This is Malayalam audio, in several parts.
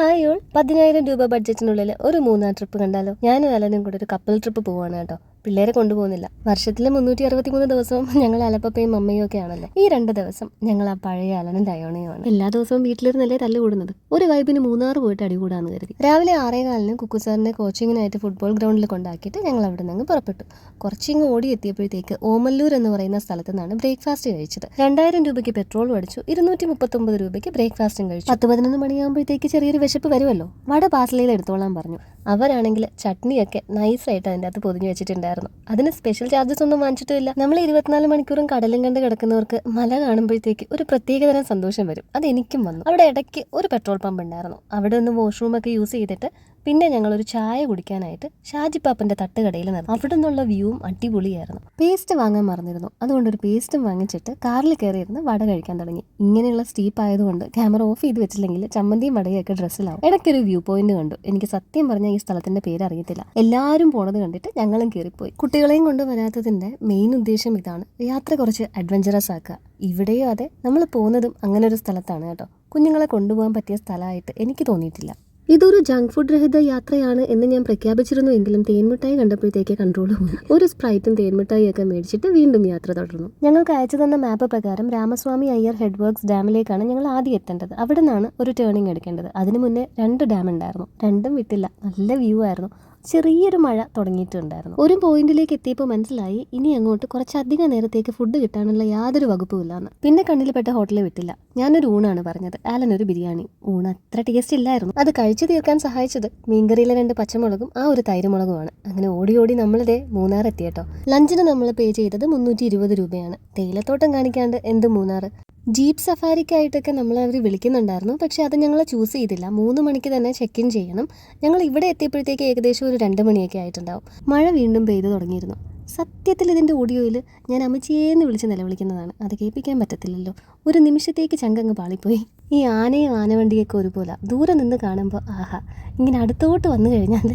ഹായ് ഓൾ പതിനായിരം രൂപ ബഡ്ജറ്റിനുള്ളിൽ ഒരു മൂന്നാർ ട്രിപ്പ് കണ്ടാലോ? ഞാനും അലനും കൂടെ ഒരു കപ്പിൾ ട്രിപ്പ് പോവാണ് കേട്ടോ. പിള്ളേരെ കൊണ്ടുപോകുന്നില്ല. വർഷത്തിലെ മുന്നൂറ്റി അറുപത്തി മൂന്ന് ദിവസവും ഞങ്ങൾ അലപ്പപ്പയും അമ്മയും ഒക്കെ ആണല്ലോ. ഈ രണ്ട് ദിവസം ഞങ്ങൾ ആ പഴയ അലനും ഡയോണയുമാണ്. എല്ലാ ദിവസവും വീട്ടിലിരുന്നല്ലേ തല്ല് കൂടുന്നത്? ഒരു വൈബിന് മൂന്നാർ പോയിട്ട് അടികൂടാന്ന് കരുതി. രാവിലെ ആറേ കാലിന് കുക്കുസാറിനെ കോച്ചിങ്ങിനായിട്ട് ഫുട്ബോൾ ഗ്രൗണ്ടിൽ കൊണ്ടാക്കിയിട്ട് ഞങ്ങൾ അവിടെ നിന്ന് പുറപ്പെട്ടു. കുറച്ചിങ്ങ് ഓടി എത്തിയപ്പോഴത്തേക്ക് ഓമല്ലൂർ എന്ന് പറയുന്ന സ്ഥലത്ത് നിന്നാണ് ബ്രേക്ക്ഫാസ്റ്റ് കഴിച്ചത്. രണ്ടായിരം രൂപയ്ക്ക് പെട്രോൾ അടിച്ചു. ഇരുന്നൂറ്റി മുപ്പത്തൊമ്പത് രൂപയ്ക്ക് ബ്രേക്ക്ഫാസ്റ്റും കഴിച്ചു. പത്ത് പതിനൊന്ന് മണിയാകുമ്പോഴത്തേക്ക് ചെറിയൊരു വിശപ്പ് വരുമല്ലോ? വട പാസലയിൽ എടുത്തോളാൻ പറഞ്ഞു. അവരാണെങ്കിൽ ചട്നിയൊക്കെ നൈസായിട്ട് അതിന്റെ അകത്ത് പൊതിഞ്ഞു വെച്ചിട്ടുണ്ടായിരുന്നു അതിന് സ്പെഷ്യൽ ചാർജസ് ഒന്നും വാങ്ങിച്ചിട്ടില്ല നമ്മൾ ഇരുപത്തിനാല് മണിക്കൂറും കടലും കണ്ട് കിടക്കുന്നവർക്ക് മല കാണുമ്പോഴത്തേക്ക് ഒരു പ്രത്യേകതരം സന്തോഷം വരും. അത് എനിക്കും വന്നു. അവിടെ ഇടയ്ക്ക് ഒരു പെട്രോൾ പമ്പ് ഉണ്ടായിരുന്നു. അവിടെ ഒന്ന് വാഷ്റൂമൊക്കെ യൂസ് ചെയ്തിട്ട് പിന്നെ ഞങ്ങൾ ഒരു ചായ കുടിക്കാനായിട്ട് ഷാജിപ്പാപ്പന്റെ തട്ടുകടയിൽ നിർത്തി അവിടെ നിന്നുള്ള വ്യൂവും അടിപൊളിയായിരുന്നു. പേസ്റ്റ് വാങ്ങാൻ മറന്നിരുന്നു. അതുകൊണ്ട് ഒരു പേസ്റ്റും വാങ്ങിച്ചിട്ട് കാറിൽ കയറിയിരുന്ന് വട കഴിക്കാൻ തുടങ്ങി. ഇങ്ങനെയുള്ള സ്റ്റീപ്പ് ആയതുകൊണ്ട് ക്യാമറ ഓഫ് ചെയ്ത് വെച്ചില്ലെങ്കിൽ ചമ്മന്തിയും വടയൊക്കെ ഡ്രസ്സിലാവും. ഇടയ്ക്കൊരു വ്യൂ പോയിന്റ് കണ്ടു. എനിക്ക് സത്യം പറഞ്ഞാൽ ഈ സ്ഥലത്തിന്റെ പേര് അറിയത്തില്ല. എല്ലാവരും പോണത് കണ്ടിട്ട് ഞങ്ങളും കയറിപ്പോയി. കുട്ടികളെയും കൊണ്ട് വരാത്തതിന്റെ മെയിൻ ഉദ്ദേശം ഇതാണ്. യാത്ര കുറച്ച് അഡ്വഞ്ചറസ് ആക്കുക. ഇവിടെയും അതെ. നമ്മൾ പോകുന്നതും അങ്ങനെ ഒരു സ്ഥലത്താണ് കേട്ടോ. കുഞ്ഞുങ്ങളെ കൊണ്ടുപോകാൻ പറ്റിയ സ്ഥലമായിട്ട് എനിക്ക് തോന്നിയിട്ടില്ല. ഇതൊരു ജങ്ക് ഫുഡ് രഹിത യാത്രയാണ് എന്ന് ഞാൻ പ്രഖ്യാപിച്ചിരുന്നു. എങ്കിലും തേൻമിഠായി കണ്ടപ്പോഴത്തേക്ക് കൺട്രോൾ പോയി. ഒരു സ്പ്രൈറ്റും തേൻമിഠായി ഒക്കെ മേടിച്ചിട്ട് വീണ്ടും യാത്ര തുടർന്നു. ഞങ്ങൾക്ക് അയച്ചു തന്ന മാപ്പ് പ്രകാരം രാമസ്വാമി അയ്യർ ഹെഡ് വർക്ക്സ് ഡാമിലേക്കാണ് ഞങ്ങൾ ആദ്യം എത്തേണ്ടത്. അവിടെ നിന്നാണ് ഒരു ടേണിംഗ് എടുക്കേണ്ടത്. അതിനു മുന്നേ രണ്ട് ഡാം ഉണ്ടായിരുന്നു. രണ്ടും വിട്ടില്ല. നല്ല വ്യൂ ആയിരുന്നു. ചെറിയൊരു മഴ തുടങ്ങിയിട്ടുണ്ടായിരുന്നു. ഒരു പോയിന്റിലേക്ക് എത്തിയപ്പോൾ മനസ്സിലായി ഇനി അങ്ങോട്ട് കുറച്ചധികം നേരത്തേക്ക് ഫുഡ് കിട്ടാനുള്ള യാതൊരു വകുപ്പുമില്ലാന്ന്. പിന്നെ കണ്ണിൽപ്പെട്ട ഹോട്ടലിൽ വിട്ടില്ല. ഞാനൊരു ഊണാണ് പറഞ്ഞത്. ആലൻ ഒരു ബിരിയാണി. ഊണ് അത്ര ടേസ്റ്റ് ഇല്ലായിരുന്നു. അത് കഴിച്ചു തീർക്കാൻ സഹായിച്ചത് മീൻകറിയിലെ രണ്ട് പച്ചമുളകും ആ ഒരു തൈരുമുളകുമാണ്. അങ്ങനെ ഓടി ഓടി നമ്മളിതേ മൂന്നാർ എത്തിയട്ടോ ലഞ്ചിന് നമ്മൾ പേ ചെയ്തത് മുന്നൂറ്റി രൂപയാണ്. തേയിലത്തോട്ടം കാണിക്കാണ്ട് എന്ത് മൂന്നാർ ജീപ്പ് സഫാരിക്കായിട്ടൊക്കെ നമ്മൾ അവർ വിളിക്കുന്നുണ്ടായിരുന്നു. പക്ഷേ അത് ഞങ്ങൾ ചൂസ് ചെയ്തില്ല. മൂന്ന് മണിക്ക് തന്നെ ചെക്ക് ഇൻ ചെയ്യണം. ഞങ്ങൾ ഇവിടെ എത്തിയപ്പോഴത്തേക്ക് ഏകദേശം ഒരു രണ്ട് മണിയൊക്കെ ആയിട്ടുണ്ടാവും. മഴ വീണ്ടും പെയ്തു തുടങ്ങിയിരുന്നു. സത്യത്തിൽ ഇതിന്റെ ഓഡിയോയിൽ ഞാൻ അമ്മച്ചിയേന്ന് വിളിച്ച് നിലവിളിക്കുന്നതാണ്. അത് കേൾപ്പിക്കാൻ പറ്റത്തില്ലല്ലോ. ഒരു നിമിഷത്തേക്ക് ചങ്കങ്ങ് പാളിപ്പോയി. ഈ ആനയും ആനവണ്ടിയൊക്കെ ഒരുപോലെ ദൂരെ നിന്ന് കാണുമ്പോൾ ആഹാ ഇങ്ങനെ അടുത്തോട്ട് വന്നു കഴിഞ്ഞാൽ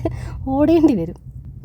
ഓടേണ്ടി വരും.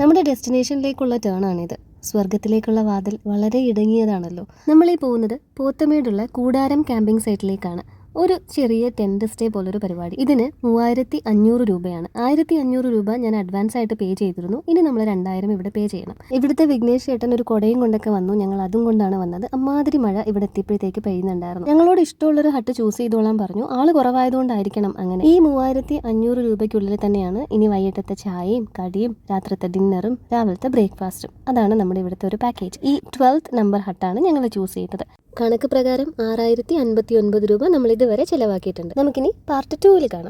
നമ്മുടെ ഡെസ്റ്റിനേഷനിലേക്കുള്ള ടേൺ ആണിത്. സ്വർഗത്തിലേക്കുള്ള വാതിൽ വളരെ ഇടുങ്ങിയതാണല്ലോ. നമ്മളീ പോകുന്നത് പോത്തമേടുള്ള കൂടാരം ക്യാമ്പിംഗ് സൈറ്റിലേക്കാണ്. ഒരു ചെറിയ ടെന്റ് സ്റ്റേ പോലൊരു പരിപാടി. ഇതിന് മൂവായിരത്തി അഞ്ഞൂറ് രൂപയാണ്. ആയിരത്തി അഞ്ഞൂറ് രൂപ ഞാൻ അഡ്വാൻസ് ആയിട്ട് പേ ചെയ്തിരുന്നു. ഇനി നമ്മൾ രണ്ടായിരം ഇവിടെ പേ ചെയ്യണം. ഇവിടുത്തെ വിഘ്നേഷ് ചേട്ടൻ ഒരു കൊടയും കൊണ്ടൊക്കെ വന്നു. ഞങ്ങൾ അതും കൊണ്ടാണ് വന്നത്. അമ്മാതിരി മഴ ഇവിടെ എത്തിയപ്പോഴത്തേക്ക് പെയ്യുന്നുണ്ടായിരുന്നു. ഞങ്ങളോട് ഇഷ്ടമുള്ളൊരു ഹട്ട് ചൂസ് ചെയ്തോളാൻ പറഞ്ഞു. ആൾ കുറവായതുകൊണ്ടായിരിക്കണം അങ്ങനെ. ഈ മൂവായിരത്തി അഞ്ഞൂറ് രൂപയ്ക്കുള്ളിൽ തന്നെയാണ് ഇനി വൈകിട്ടത്തെ ചായയും കടിയും രാത്രിത്തെ ഡിന്നറും രാവിലത്തെ ബ്രേക്ക്ഫാസ്റ്റും അതാണ് നമ്മുടെ ഇവിടുത്തെ ഒരു പാക്കേജ് ഈ ട്വൽത്ത് നമ്പർ ഹട്ടാണ് ഞങ്ങൾ ചൂസ് ചെയ്തത്. കണക്ക് പ്രകാരം ആറായിരത്തി അൻപത്തി ഒൻപത് രൂപ നമ്മൾ ഇതുവരെ ചിലവാക്കിയിട്ടുണ്ട്. നമുക്കിനി പാർട്ട് ടൂവിൽ കാണാം.